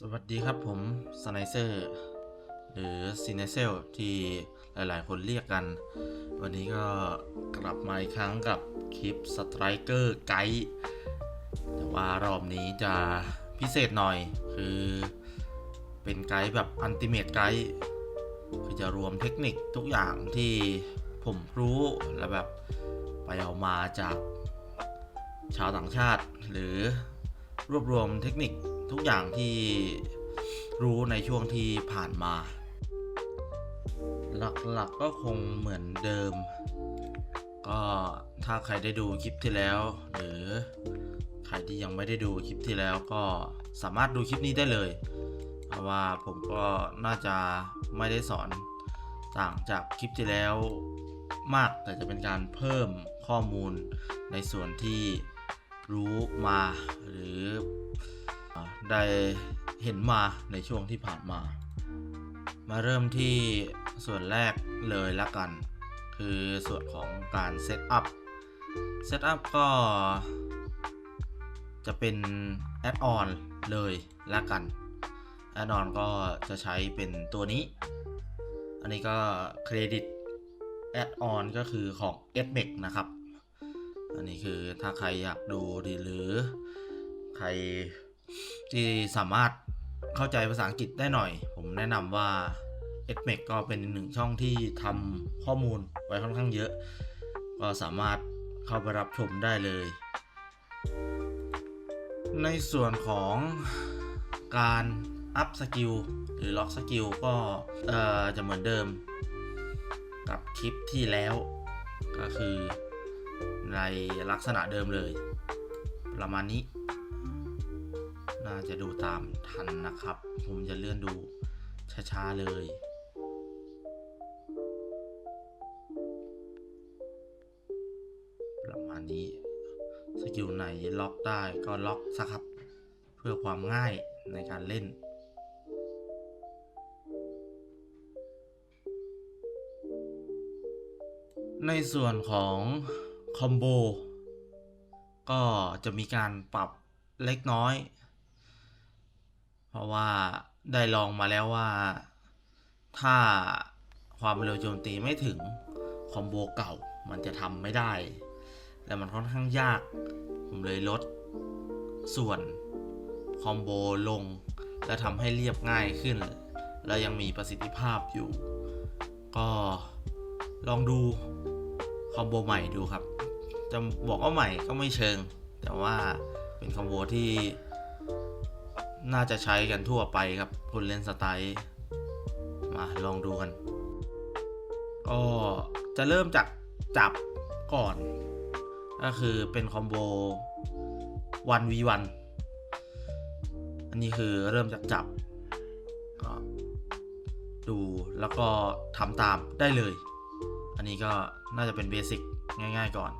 สวัสดีครับผมสไนเซอร์หรือซีเนเซลที่หลายๆ คนเรียกกัน วันนี้ก็กลับมาอีกครั้งกับคลิปสไตรเกอร์ไกด์แต่ว่ารอบนี้จะพิเศษหน่อยคือเป็นไกด์แบบอันติเม e ไกด์คือจะรวมเทคนิคทุกอย่างที่ผมรู้และแบบไปเอามาจากชาวต่างชาติ หรือรวบรวมเทคนิค ทุกอย่างที่รู้ในช่วงที่ผ่านมา หลักๆก็คงเหมือนเดิม ก็ถ้าใครได้ดูคลิปที่แล้ว หรือใครที่ยังไม่ได้ดูคลิปที่แล้วก็สามารถดูคลิปนี้ได้เลยเพราะว่าผมก็น่าจะไม่ได้สอนต่างจากคลิปที่แล้วมากแต่จะเป็นการเพิ่มข้อมูลในส่วนที่รู้มาหรือ ได้เห็นมาในช่วงที่ผ่านมา มาเริ่มที่ส่วนแรกเลยละกัน คือส่วนของการเซตอัพ เซตอัพก็จะเป็นแอดออนเลยละกัน แอดออนก็จะใช้เป็นตัวนี้ อันนี้ก็เครดิตแอดออนก็คือของ s m e c นะครับ อันนี้คือถ้าใครอยากดูดีหรือใคร ที่สามารถเข้าใจภาษาอังกฤษได้หน่อย ผมแนะนำว่า e d m e c ก็เป็นหนึ่งช่องที่ทำข้อมูลไว้ค่อนข้างเยอะ ก็สามารถเข้าไปรับชมได้เลย ในส่วนของการอัพสกิลหรือล็อกสกิลก็จะเหมือนเดิม กับคลิปที่แล้ว ก็คือในลักษณะเดิมเลย ประมาณนี้ น่าจะดูตามทันนะครับ ผมจะเลื่อนดูช้าๆเลย ประมาณนี้ สกิลไหนล็อกได้ก็ล็อกซะครับ เพื่อความง่ายในการเล่นในส่วนของคอมโบก็จะมีการปรับเล็กน้อย เพราะว่าได้ลองมาแล้วว่า ถ้าความเร็วโจมตีไม่ถึง คอมโบเก่ามันจะทำไม่ได้ และมันค่อนข้างยาก ผมเลยลด ส่วน คอมโบลง และทำให้เรียบง่ายขึ้น และยังมีประสิทธิภาพอยู่ ก็ลองดูคอมโบใหม่ดูครับ จะบอกว่าใหม่ก็ไม่เชิง แต่ว่าเป็นคอมโบที่ น่าจะใช้กันทั่วไปครับคนเล่นสไตล์มาลองดูกัน ก็จะเริ่มจากจับก่อน ก็คือเป็นคอมโบ 1v1 อันนี้คือเริ่มจากจับก็ดูแล้วก็ทำตามได้เลย อันนี้ก็น่าจะเป็นเบสิกง่าย ๆ ก่อน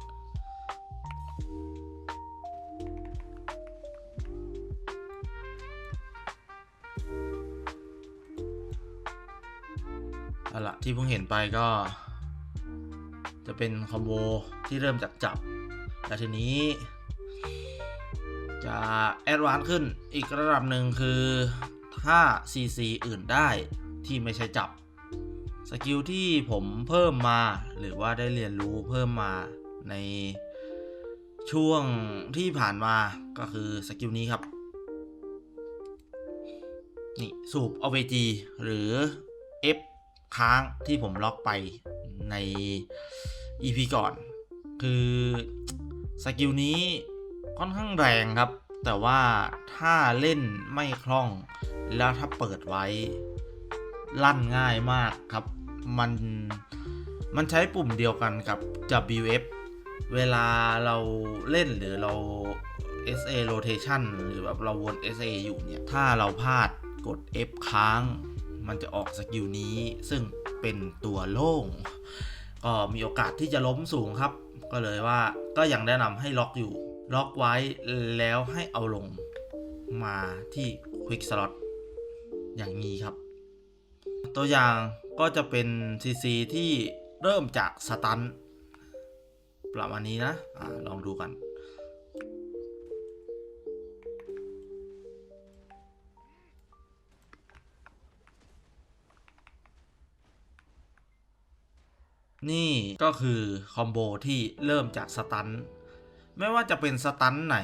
ที่เพิ่งเห็นไปก็ จะเป็นคอมโบที่เริ่มจากจับ แต่ทีนี้ จะแอดวานซ์ขึ้นอีกระดับหนึ่งคือถ้า CC อื่นได้ที่ไม่ใช่จับ สกิลที่ผมเพิ่มมาหรือว่าได้เรียนรู้เพิ่มมาในช่วงที่ผ่านมาก็คือสกิลนี้ครับ นี่ สูบ OVG หรือ F ค้างที่ผมล็อกไปใน EP ก่อน คือสกิลนี้ค่อนข้างแรงครับ แต่ว่าถ้าเล่นไม่คล่อง แล้วถ้าเปิดไว้ ลั่นง่ายมากครับ มัน มันใช้ปุ่มเดียวกันกับ WF เวลาเราเล่นหรือเรา SA rotation หรือแบบเราวน SA อยู่เนี่ย ถ้าเราพลาดกด F ค้าง มันจะออกสกิลนี้ ซึ่งเป็นตัวโล่ง ก็มีโอกาสที่จะล้มสูงครับ ก็เลยว่าก็ยังแนะนำให้ล็อกอยู่ ล็อกไว้แล้วให้เอาลงมาที่ Quick Slot อย่างนี้ครับ ตัวอย่างก็จะเป็น CC ที่เริ่มจากสตันประมาณนี้นะอะลองดูกัน นี่ก็คือคอมโบที่เริ่มจากสตันไม่ว่าจะเป็นสตันไหน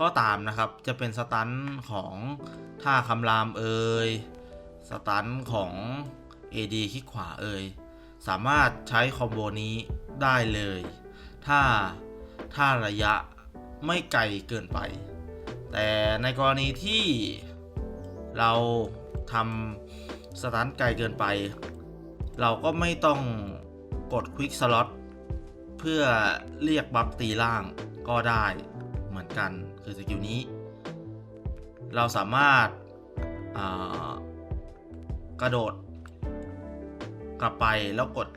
ก็ตามนะครับ จะเป็นสตันของท่าคำรามเอ่ยสตันของ AD คลิกขวาเอ่ยสามารถใช้คอมโบนี้ได้เลย ถ้าถ้าระยะไม่ไกลเกินไป แต่ในกรณีที่เราทำสตันไกลเกินไป เราก็ไม่ต้อง กดควิกสล็อตเพื่อเรียกบัฟตีล่างก็ได้เหมือนกันคือสกิลนี้ เราสามารถากระโดด กลับไปแล้วกด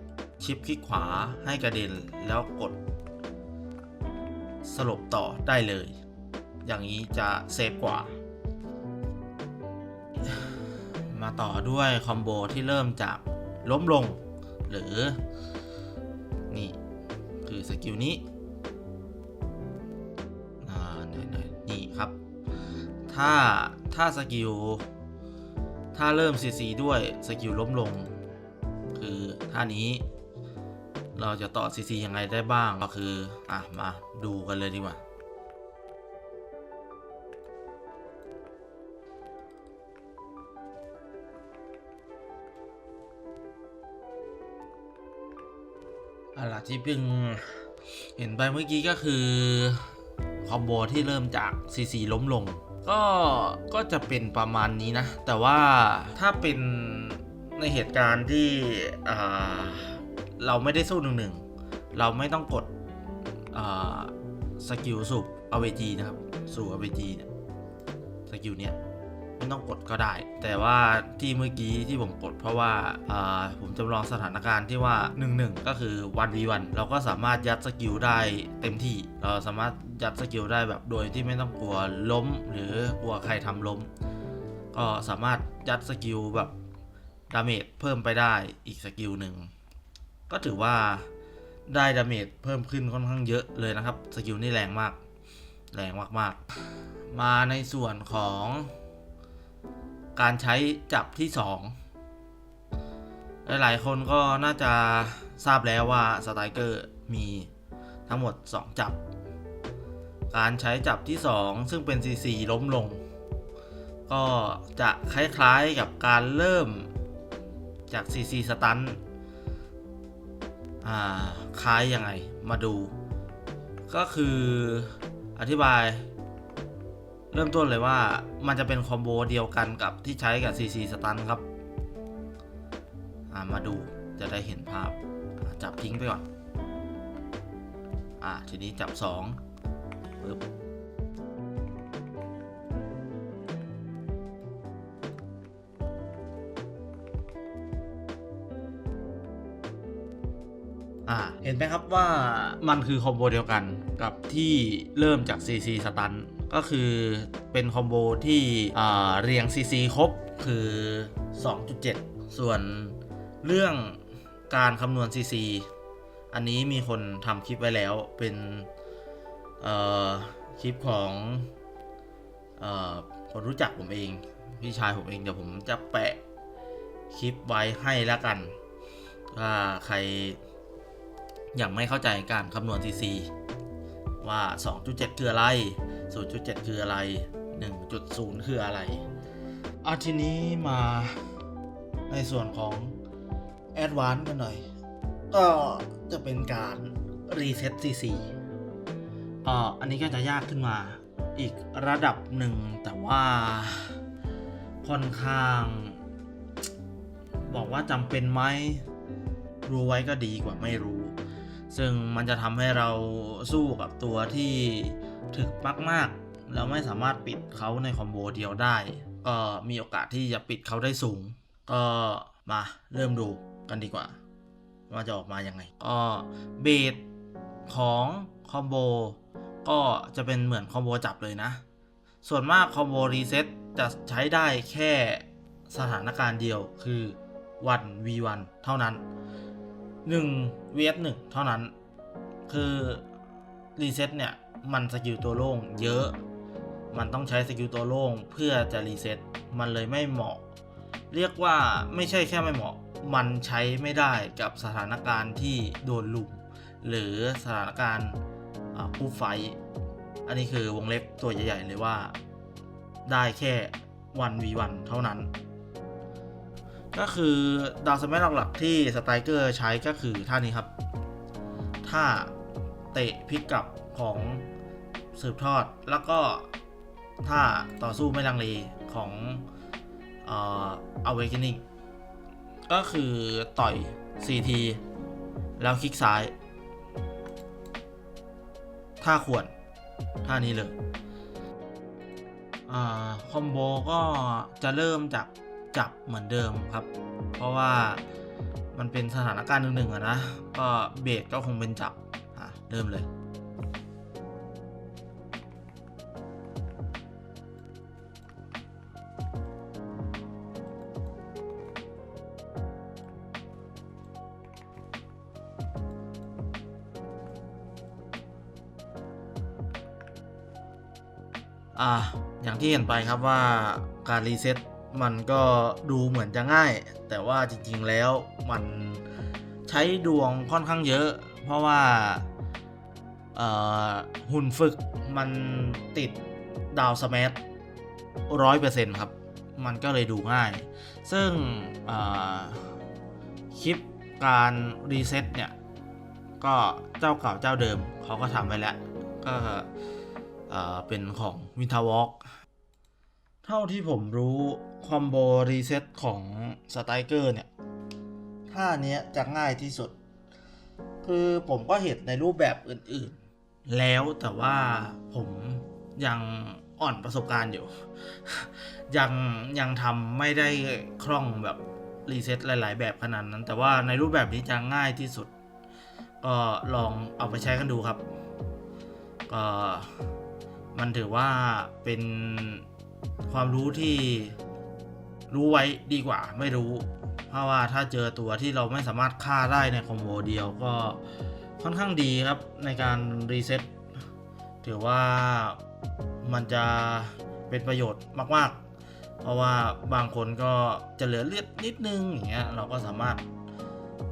ชิปคลิกขวาให้กระเด็นแล้วกด สลบต่อได้เลย อย่างนี้จะเซฟกว่า มาต่อด้วยคอมโบที่เริ่มจากล้มลง หรือ นี่ คือสกิลนี้อ่าหนๆนี่ครับ ถ้าถ้าสกิลถ้าเริ่ม CC ด้วยสกิลล้มลง คือท่านี้ เราจะต่อ CC ยังไงได้บ้างก็คือ อะ มาดูกันเลยดีกว่า อะไรที่เพิ่งเห็นไปเมื่อกี้ก็คือ คอมโบที่เริ่มจาก CC ล้มลง ก็ก็จะเป็นประมาณนี้นะ แต่ว่าถ้าเป็นในเหตุการณ์ที่เราไม่ได้สู้หนึ่งหนึ่งเราไม่ต้องกดสกิลสูบอเวจีนะครับ สู่อเวจีเนี่ยสกิลเนี้ย ไม่ต้องกดก็ได้ แต่ว่าที่เมื่อกี้ที่ผมกดเพราะว่าาผมจำลองสถานการณ์ที่ว่า 1-1 ก็คือ 1v1 เราก็สามารถยัดสกิลได้เต็มที่ เราสามารถยัดสกิลได้แบบโดยที่ไม่ต้องกลัวล้ม หรือกลัวใครทำล้ม ก็สามารถยัดสกิลแบบดาเมจเพิ่มไปได้อีกสกิลหนึ่งก็ถือว่าได้ดาเมจเพิ่มขึ้นค่อนข้างเยอะเลยนะครับ สกิลนี่แรงมาก แรงมากๆ มาในส่วนของ การใช้จับที่ 2 หลายๆ คนก็น่าจะทราบแล้วว่าสไตรเกอร์มีทั้งหมด 2 จับ การใช้จับที่ 2 ซึ่งเป็น CC ล้มลง ก็จะคล้ายๆกับการเริ่มจาก CC สตันคล้ายยังไงมาดู ก็คืออธิบาย เริ่มต้นเลยว่ามันจะเป็นคอมโบเดียวกันกับที่ใช้กับ CC สตันครับามาดูจะได้เห็นภาพาจับทิ้งไปก่อน อ่า ทีนี้จับ2ปึ๊บอ่าเห็นไหมครับว่ามันคือคอมโบเดียวกันกับที่เริ่มจาก CC สตัน ก็คือเป็นคอมโบที่เรียง CC ครบคือ 2.7 ส่วนเรื่องการคำนวณ CC อันนี้มีคนทำคลิปไว้แล้วเป็นคลิปของเอ่อคนรู้จักผมเอง พี่ชายผมเอง เดี๋ยวผมจะแปะคลิปไว้ให้แล้วกันถ้าใครยังไม่เข้าใจการคำนวณ CC ว่า 2.7 คืออะไร 0.7 คืออะไร 1.0 คืออะไรอาทีนี้มาในส่วนของ Advanced กันหน่อย ก็จะเป็นการรีเซ็ต CC ก็อันนี้ก็จะยากขึ้นมาอีกระดับหนึ่งแต่ว่าค่อนข้าง บอกว่าจำเป็นไหมรู้ไว้ก็ดีกว่าไม่รู้ ซึ่งมันจะทำให้เราสู้กับตัวที่ ถึกมากๆ แล้วไม่สามารถปิดเขาในคอมโบเดียวได้ ก็มีโอกาสที่จะปิดเขาได้สูง ก็มาเริ่มดูกันดีกว่า ว่าจะออกมายังไง ก็เบสของคอมโบก็จะเป็นเหมือนคอมโบจับเลยนะ ส่วนมากคอมโบรีเซ็ตจะใช้ได้แค่สถานการณ์เดียวคือ1 v 1 เท่านั้น1 vs 1เท่านั้น คือรีเซ็ตเนี่ย มันสกิลตัวโล่งเยอะ มันต้องใช้สกิลตัวโล่งเพื่อจะรีเซ็ตมันเลยไม่เหมาะ เรียกว่าไม่ใช่แค่ไม่เหมาะ มันใช้ไม่ได้กับสถานการณ์ที่โดนลุม หรือสถานการณ์ผู้ไฟ อันนี้คือวงเล็บตัวใหญ่ๆเลยว่า ได้แค่วันวีวันเท่านั้น ก็คือดาวสมัยหลักๆที่สไตรเกอร์ใช้ก็คือท่านี้ครับ ท่าเตะพลิกกลับของ สืบทอดแล้วก็ท่าต่อสู้ไม่ลังเลของเอ่อ awakening ก็คือต่อย CT แล้วคลิกซ้ายท่าขวนท่านี้เลยอคอมโบก็จะเริ่มจากจับเหมือนเดิมครับ เพราะว่ามันเป็นสถานการณ์หนึ่งๆอะนะ ก็เบสก็คงเป็นจับ เริ่มเลย ที่เห็นไปครับว่าการรีเซ็ตมันก็ดูเหมือนจะง่าย แต่ว่าจริงๆแล้วมันใช้ดวงค่อนข้างเยอะ เพราะว่าหุ่นฝึกมันติดดาวสมัร้อยเปอร์เซ็นต์ครับ มันก็เลยดูง่าย ซึ่งคลิปการรีเซ็ตเนี่ย ก็เจ้าเก่าเจ้าเดิมเขาก็ทำไว้แล้ว ก็เอ่อเป็นของวินทาวอล์ก เท่าที่ผมรู้คอมโบรีเซ็ตของสไตเกอร์เนี่ยท่าเนี้ยจะง่ายที่สุด คือผมก็เห็นในรูปแบบอื่นๆ แล้วแต่ว่าผมยังอ่อนประสบการณ์อยู่ ยังยังทำไม่ได้คล่องแบบรีเซ็ตหลาย ๆ แบบขนาดนั้น แต่ว่าในรูปแบบนี้จะง่ายที่สุด ก็ลองเอาไปใช้กันดูครับ ก็มันถือว่าเป็น ความรู้ที่รู้ไว้ดีกว่าไม่รู้ เพราะว่าถ้าเจอตัวที่เราไม่สามารถฆ่าได้ในคอมโบเดียวก็ค่อนข้างดีครับในการรีเซ็ตถือว่ามันจะเป็นประโยชน์มาก ๆ เพราะว่าบางคนก็จะเหลือเลือดนิดนึงอย่างเงี้ยเราก็สามารถ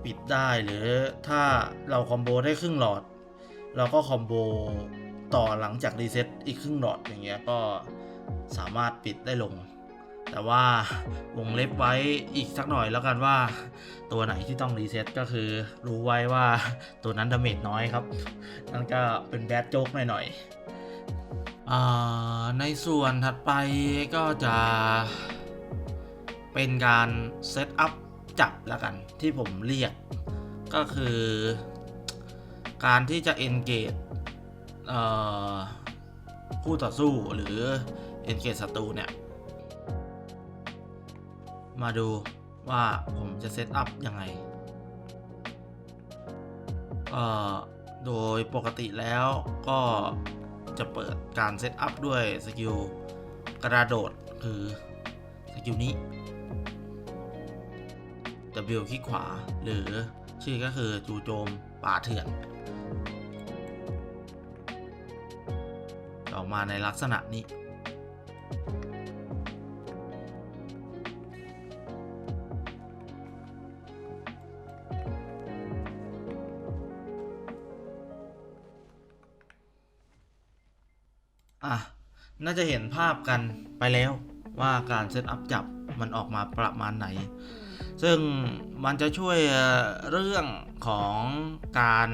ปิดได้หรือถ้าเราคอมโบได้ครึ่งหลอด เราก็คอมโบต่อหลังจากรีเซ็ตอีกครึ่งหลอดอย่างเงี้ยก็ สามารถปิดได้ลง แต่ว่าวงเล็บไว้อีกสักหน่อยแล้วกันว่า ตัวไหนที่ต้องรีเซ็ตก็คือรู้ไว้ว่าตัวนั้นดาเมจน้อยครับ นั่นก็เป็นแบดโจ๊กหน่อยๆในส่วนถัดไปก็จะเป็นการเซตอัพจับแล้วกันที่ผมเรียกก็คือการที่จะ engage เอ่อคู่ต่อสู้หรือ engage ศัตรูเนี่ย มาดูว่าผมจะเซตอัพยังไง โดยปกติแล้วก็จะเปิดการเซตอัพด้วยสกิลกระโดดคือสกิลนี้ W คลิกขวา หรือชื่อก็คือจูโจมป่าเถื่อนออกมาในลักษณะนี้ อะ น่าจะเห็นภาพกันไปแล้วว่าการเซตอัพจับมันออกมาประมาณไหน ซึ่งมันจะช่วยเรื่องของการ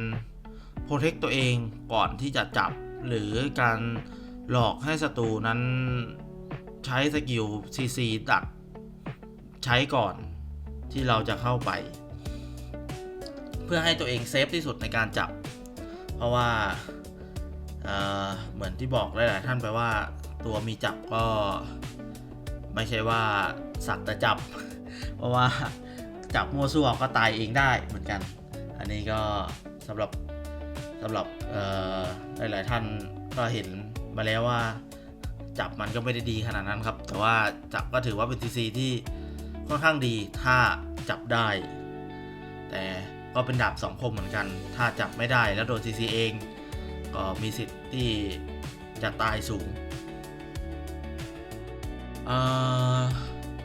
โปรเทคตัวเองก่อนที่จะจับ หรือการหลอกให้ศัตรูนั้น ใช้สกิล CC ดักใช้ก่อนที่เราจะเข้าไป เพื่อให้ตัวเองเซฟที่สุดในการจับ เพราะว่าเเหมือนที่บอกหลาย ๆ ท่านไปว่าตัวมีจับก็ไม่ใช่ว่าสักแต่จับ เพราะว่าจับมัวซั่วก็ตายเองได้เหมือนกัน อันนี้ก็สำหรับสำหรับหลาย ๆ ท่านก็เห็นมาแล้วว่า จับมันก็ไม่ได้ดีขนาดนั้นครับ แต่ว่าจับก็ถือว่าเป็นซีซีที่ค่อนข้างดีถ้าจับได้ แต่ก็เป็นดาบสองคมเหมือนกัน ถ้าจับไม่ได้แล้วโดนซีซีเอง ก็มีสิทธิ์ที่จะตายสูง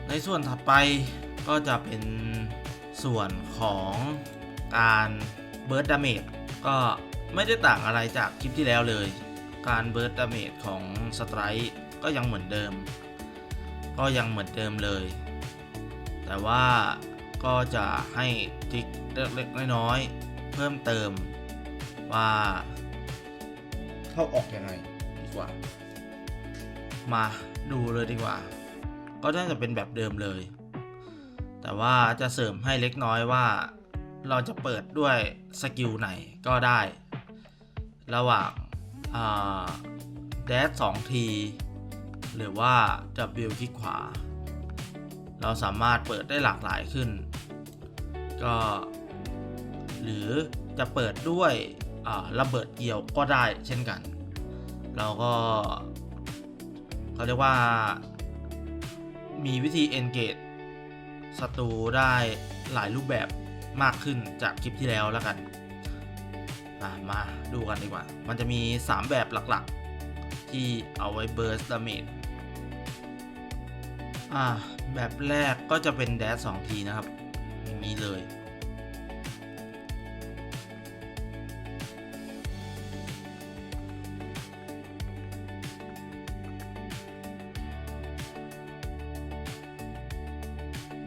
ในส่วนถัดไปก็จะเป็นส่วนของการเบิร์ดดาเมจก็ไม่ได้ต่างอะไรจากคลิปที่แล้วเลย การเบิร์ดดาเมจของสไตร์ ก็ยังเหมือนเดิม ก็ยังเหมือนเดิมเลย แต่ว่าก็จะให้ทิกเล็กๆน้อยๆเพิ่มเติมว่าเข้าออกยังไงดีกว่า มาดูเลยดีกว่า ก็น่าจะเป็นแบบเดิมเลย แต่ว่าจะเสริมให้เล็กน้อยว่า เราจะเปิดด้วยสกิลไหนก็ได้ ระหว่างแดชสองที หรือว่า W คลิกขวา เราสามารถเปิดได้หลากหลายขึ้น ก็ หรือจะเปิดด้วยระเบิดเกี่ยวก็ได้เช่นกัน เราก็เขาเรียกว่ามีวิธี engage ศัตรูได้หลายรูปแบบมากขึ้นจากคลิปที่แล้วแล้วกัน มาดูกันดีกว่า มันจะมี 3 แบบหลักๆ ที่เอาไว้ burst damage อ่าแบบแรกก็จะเป็น dash 2ทีนะครับ อย่างนี้เลย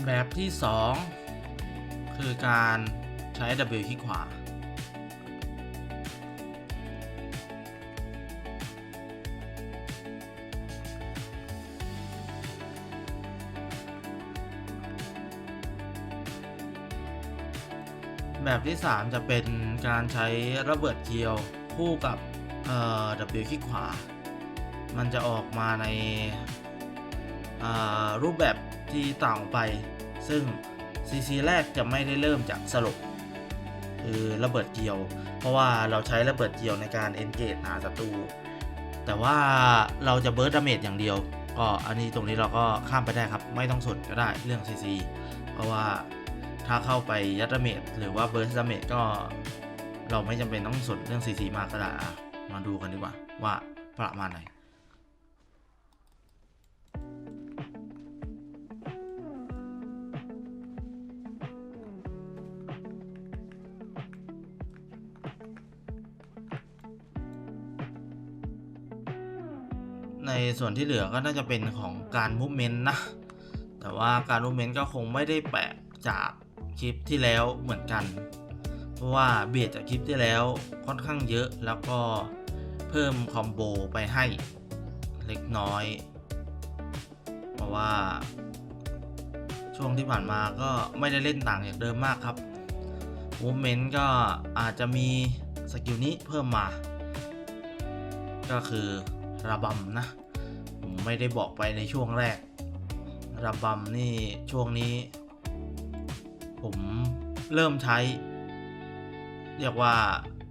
แบบที่ 2 คือการใช้ W ที่ขวา แบบที่ 3 จะเป็นการใช้ระเบิดเกลียวคู่กับเอ่อ W คลิกขวา มันจะออกมาในรูปแบบที่ต่างไป ซึ่ง CC แรกจะไม่ได้เริ่มจากสลบคือระเบิดเกลียว เพราะว่าเราใช้ระเบิดเกลียวในการ engage หาศัตรูแต่ว่าเราจะเบิร์ดดาเมจอย่างเดียวก็อันนี้ตรงนี้เราก็ข้ามไปได้ครับ ไม่ต้องสนก็ได้เรื่อง CC เพราะว่า ถ้าเข้าไปยัดดาเมจหรือว่าเบิร์ดดาเมจก็ เราไม่จำเป็นต้องสนเรื่อง CC มากก็ได้อะมาดูกันดีกว่าว่าประมาณไหนในส่วนที่เหลือก็น่าจะเป็นของการมูฟเมนต์นะ แต่ว่าการมูฟเมนต์ก็คงไม่ได้แปลกจาก คลิปที่แล้วเหมือนกัน เพราะว่าเบียดจากคลิปที่แล้วค่อนข้างเยอะแล้วก็เพิ่มคอมโบไปให้เล็กน้อย เพราะว่า ช่วงที่ผ่านมาก็ไม่ได้เล่นต่างจากเดิมมากครับมูเมนต์ก็อาจจะมีสกิลนี้เพิ่มมา ก็คือระบำนะ ผมไม่ได้บอกไปในช่วงแรก ระบำนี่ช่วงนี้ ผมเริ่มใช้ เรียกว่า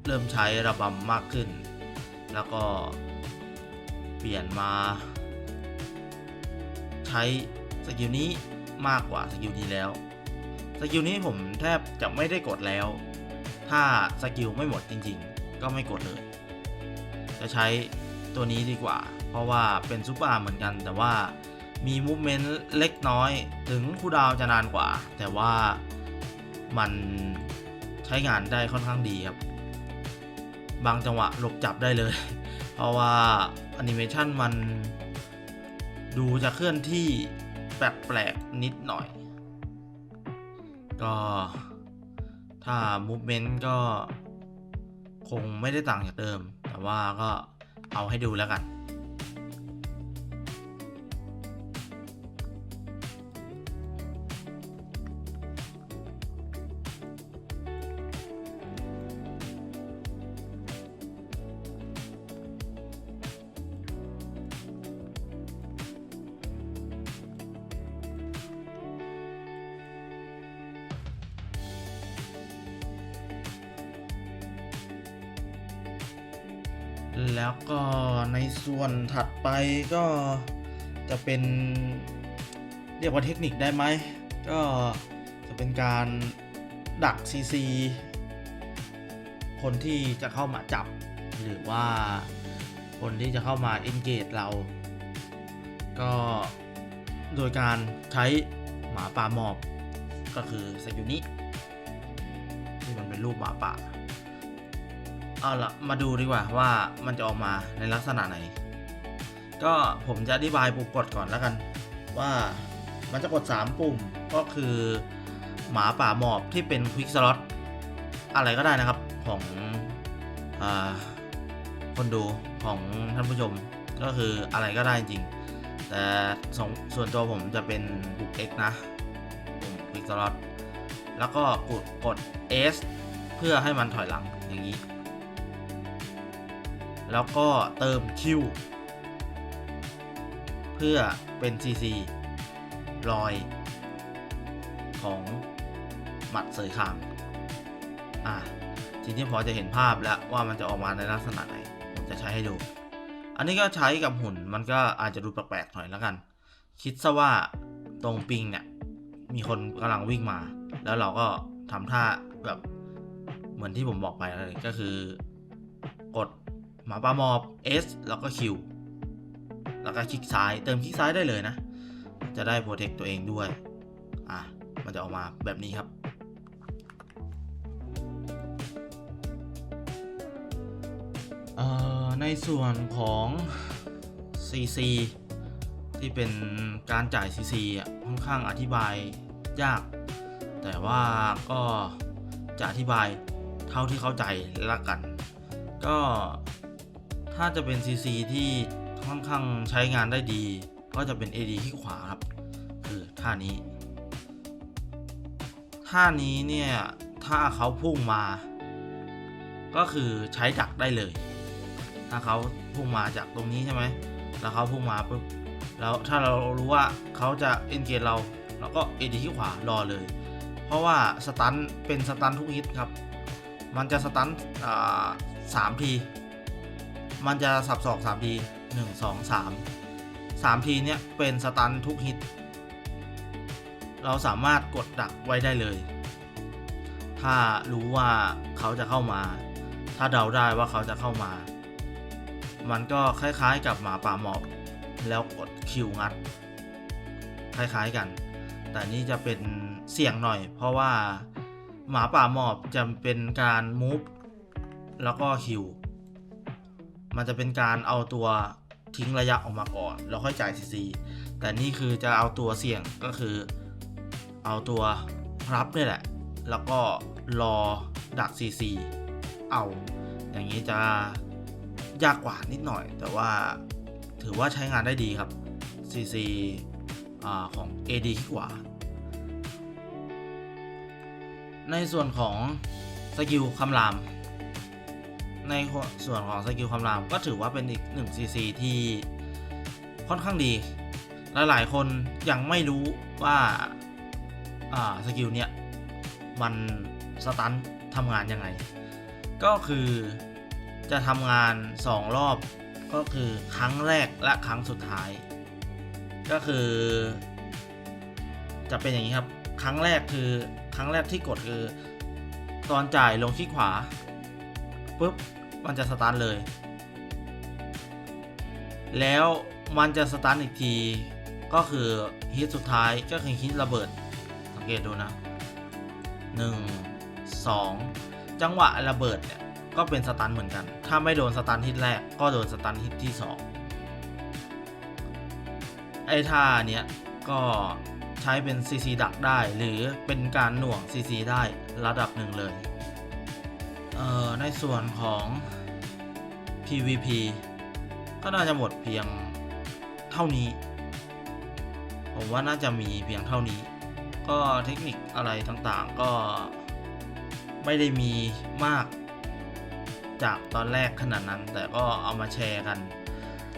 เริ่มใช้ระบำมากขึ้น แล้วก็เปลี่ยนมา ใช้สกิลนี้มากกว่าสกิลนี้แล้วสกิลนี้ผมแทบจะไม่ได้กดแล้ว ถ้าสกิลไม่หมดจริงๆ ก็ไม่กดเลย จะใช้ตัวนี้ดีกว่า เพราะว่าเป็นซูเปอร์อาร์เหมือนกัน แต่ว่ามีมูฟเมนต์เล็กน้อย ถึงคูลดาวจะนานกว่า แต่ว่า มันใช้งานได้ค่อนข้างดีครับ บางจังหวะหลบจับได้เลย เพราะว่าแอนิเมชันมันดูจะเคลื่อนที่แปลกๆนิดหน่อย ก็ถ้า movement ก็คงไม่ได้ต่างจากเดิม แต่ว่าก็เอาให้ดูแล้วกัน วนถัดไปก็จะเป็นเรียกว่าเทคนิคได้ไหม ก็จะเป็นการดัก CC คนที่จะเข้ามาจับ หรือว่าคนที่จะเข้ามา engage เรา ก็โดยการใช้หมาป่าหมอบ ก็คือสกิลนี้ที่มันเป็นรูปหมาป่าเอาละมาดูดีกว่าว่ามันจะออกมาในลักษณะไหน ก็ผมจะอธิบายปุ่มกดก่อนแล้วกัน ว่ามันจะกด 3 ปุ่มก็คือ หมาป่าหมอบที่เป็นควิกสล็อตอะไรก็ได้นะครับของอคนดูของท่านผู้ชมก็คืออะไรก็ได้จริง แต่ส,ส่วนตัวผมจะเป็นปุ่ม X นะปุ่มควิกสล็อตแล้วก็กดกด S เพื่อให้มันถอยหลังอย่างนี้ แล้วก็เติม Q เพื่อเป็น CC รอยของหมัดเสยคางอะทีนี้พอจะเห็นภาพแล้วว่ามันจะออกมาในลักษณะไหน ผมจะใช้ให้ดู อันนี้ก็ใช้กับหุ่นมันก็อาจจะดูแปลกๆหน่อยแล้วกัน คิดซะว่าตรงปิงเนี่ยมีคนกำลังวิ่งมา แล้วเราก็ทำท่าแบบเหมือนที่ผมบอกไปเลยก็คือกดหมาปลาหมอบ S แล้วก็ Q แล้วก็คลิกซ้าย เติมคลิกซ้ายได้เลยนะ จะได้โปรเทคตัวเองด้วย อะ มันจะออกมาแบบนี้ครับเอ่อในส่วนของ CC ที่เป็นการจ่าย CC อะค่อนข้างอธิบายยาก แต่ว่าก็จะอธิบายเท่าที่เข้าใจละกัน ก็ถ้าจะเป็น CC ที่ ค่อนข้างใช้งานได้ดี ก็จะเป็น AD ที่ขวาครับ คือท่านี้ ท่านี้เนี่ย ถ้าเขาพุ่งมา ก็คือใช้ดักได้เลย ถ้าเขาพุ่งมาจากตรงนี้ใช่ไหม แล้วเขาพุ่งมาปุ๊บ แล้วถ้าเรารู้ว่าเขาจะเอนเกจเราเราก็เอดีที่ขวารอเลย เพราะว่าสตันเป็นสตันทุกฮิตครับ มันจะสตันอ่าสามที มันจะสับสอกสามที หนึ่งสองสามสามทีเนี้ยเป็นสตันทุกฮิต เราสามารถกดดักไว้ได้เลย ถ้ารู้ว่าเขาจะเข้ามา ถ้าเดาได้ว่าเขาจะเข้ามา มันก็คล้ายๆกับหมาป่าหมอบ แล้วกดคิวงัด คล้ายๆกัน แต่นี่จะเป็นเสี่ยงหน่อย เพราะว่าหมาป่าหมอบจะเป็นการมูฟแล้วก็คิวมันจะเป็นการเอาตัว ทิ้งระยะออกมาก่อน แล้วค่อยจ่ายซีซีแต่นี่คือจะเอาตัวเสี่ยงก็คือ เอาตัวรับนี่แหละ แล้วก็รอดักซีซีเอา อย่างนี้จะยากกว่านิดหน่อย แต่ว่าถือว่าใช้งานได้ดีครับ CC อของ AD ที่กว่า ในส่วนของสกิลคำราม ในส่วนของสกิลคำรามก็ถือว่าเป็นอีกหนึ่ง CC ที่ค่อนข้างดี หลาย ๆ คนยังไม่รู้ว่าอ่าสกิลเนี้ยมันสตันทำงานยังไง ก็คือจะทำงาน 2 รอบก็คือครั้งแรกและครั้งสุดท้าย ก็คือ จะเป็นอย่างนี้ครับ ครั้งแรกคือครั้งแรกที่กดคือ ตอนจ่ายลงที่ขวา ปุ๊บมันจะสตาร์ทเลย แล้วมันจะสตาร์ทอีกที ก็คือฮิตสุดท้ายก็คือฮิตระเบิด สังเกตดูนะ 1 2 จังหวะระเบิดเนี่ยก็เป็นสตันเหมือนกัน ถ้าไม่โดนสตันฮิตแรก ก็โดนสตันฮิตที่ 2 ไอ้ท่าเนี้ยก็ใช้เป็น CC ดักได้ หรือเป็นการหน่วง CC ได้ระดับหนึ่งเลย ในส่วนของ PVP ก็น่าจะหมดเพียงเท่านี้ ผมว่าน่าจะมีเพียงเท่านี้ ก็เทคนิคอะไรต่างๆ ก็ไม่ได้มีมากจากตอนแรกขนาดนั้น แต่ก็เอามาแชร์กัน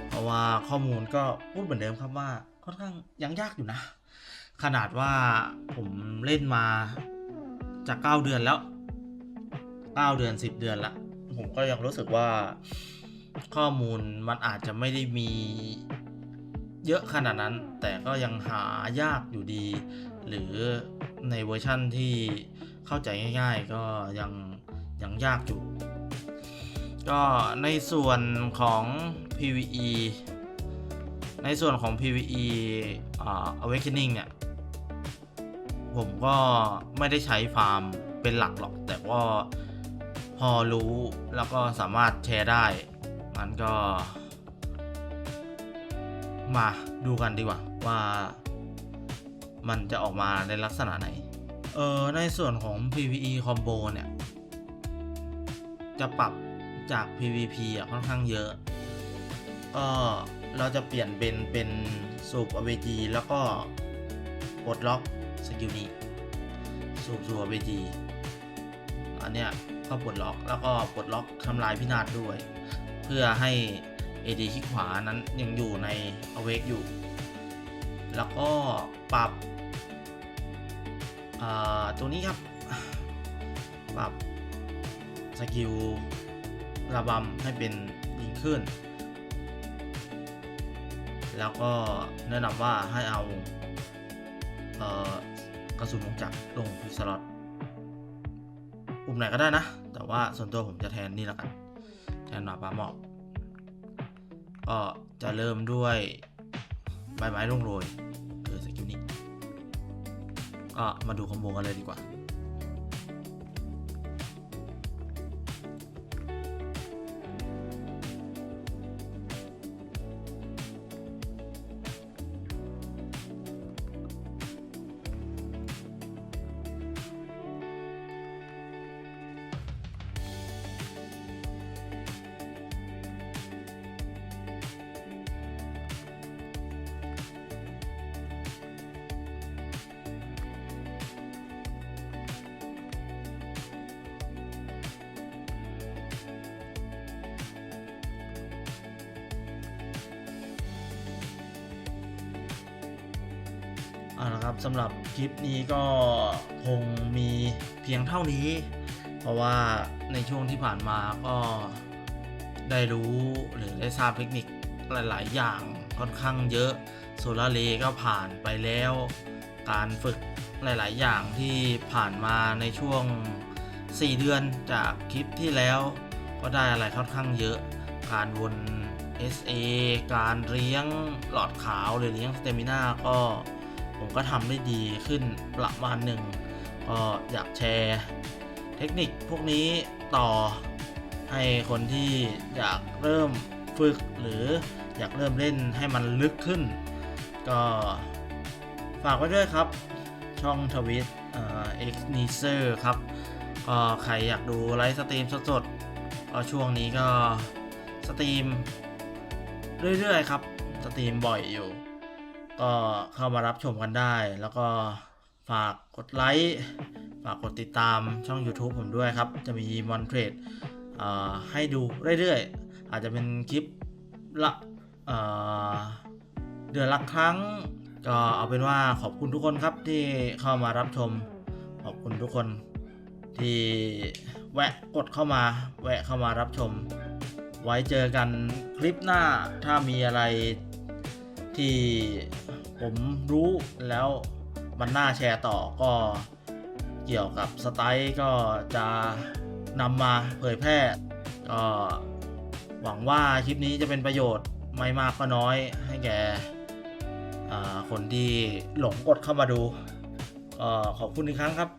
เพราะว่าข้อมูลก็พูดเหมือนเดิมครับว่าค่อนข้างยังยากอยู่นะ ขนาดว่าผมเล่นมาจาก 9 เดือนแล้ว 9 เดือน 10 เดือนละ ผมก็ยังรู้สึกว่าข้อมูลมันอาจจะไม่ได้มีเยอะขนาดนั้น แต่ก็ยังหายากอยู่ดี หรือในเวอร์ชั่นที่เข้าใจง่าย ๆ ก็ยังยังยากอยู่ ก็ในส่วนของ PVE ในส่วนของ PVE อ Awakening เนี่ย ผมก็ไม่ได้ใช้ฟาร์มเป็นหลักหรอก แต่ว่า พอรู้แล้วก็สามารถแชร์ได้ มันก็ มาดูกันดีกว่าว่ามันจะออกมาในลักษณะไหน เออในส่วนของ PVE combo เนี่ย จะปรับจาก PVP อะค่อนข้างเยอะ ก็เราจะเปลี่ยนเป็นเป็นสูบ AVG แล้วก็ปลดล็อกสกิลนี้ สูบสูบ AVG อันเนี้ย ก็ปลดล็อกแล้วก็ปลดล็อกทำลายพินาศด้วย เพื่อให้ AD คลิกขวานั้นยังอยู่ใน Awake อยู่ แล้วก็ปรับตัวนี้ครับปรับสกิลระบำให้เป็นยิงขึ้น แล้วก็แนะนำว่าให้เอากระสุนวงจักรลงพิกซลอต ไหนก็ได้นะ แต่ว่าส่วนตัวผมจะแทนนี่ละกัน แทนหมาปลาหมอกก็จะเริ่มด้วยใบไม้ร่วงโรยคือสกิลนี้ ก็มาดูคอมโบกันเลยดีกว่าเอา ลิปนี้ก็คงมีเพียงเท่านี้ เพราะว่าในช่วงที่ผ่านมาก็ได้รู้หรือได้ทราบเทคนิคหลาย ๆ อย่างค่อนข้างเยอะโซลาร์เลก็ผ่านไปแล้ว การฝึกหลาย ๆ อย่างที่ผ่านมาในช่วง 4 เดือนจากคลิปที่แล้ว ก็ได้อะไรค่อนข้างเยอะ การวน SA การเลี้ยงหลอดขาวหรือเลี้ยงสเตมิน่าก็ ผมก็ทำได้ดีขึ้นประมาณหนึ่งก็อยากแชร์เทคนิคพวกนี้ต่อให้คนที่อยากเริ่มฝึกหรืออยากเริ่มเล่นให้มันลึกขึ้น ก็ฝากไว้ด้วยครับ ช่องทวิตเอ็กซ์นีเซอร์ครับก็ใครอยากดูไลฟ์สตรีมสดๆก็ช่วงนี้ก็สตรีมเรื่อยๆครับ สตรีมบ่อยอยู่ ก็เข้ามารับชมกันได้ แล้วก็ฝากกดไลค์ฝากกดติดตามช่อง YouTube ผมด้วยครับ จะมีมอนเทรดให้ดูเรื่อยๆ อาจจะเป็นคลิปละเเดือนละครั้ง ก็เอาเป็นว่าขอบคุณทุกคนครับที่เข้ามารับชม ขอบคุณทุกคนที่แวะกดเข้ามา แวะเข้ามารับชม ไว้เจอกันคลิปหน้าถ้ามีอะไร ที่ผมรู้แล้วมันน่าแชร์ต่อก็เกี่ยวกับสไตล์ก็จะนำมาเผยแพร่ก็หวังว่าคลิปนี้จะเป็นประโยชน์ไม่มากก็น้อยให้แก่คนที่หลงกดเข้ามาดูก็ขอบคุณอีกครั้งครับ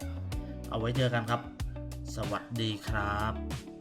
เอาไว้เจอกันครับ สวัสดีครับ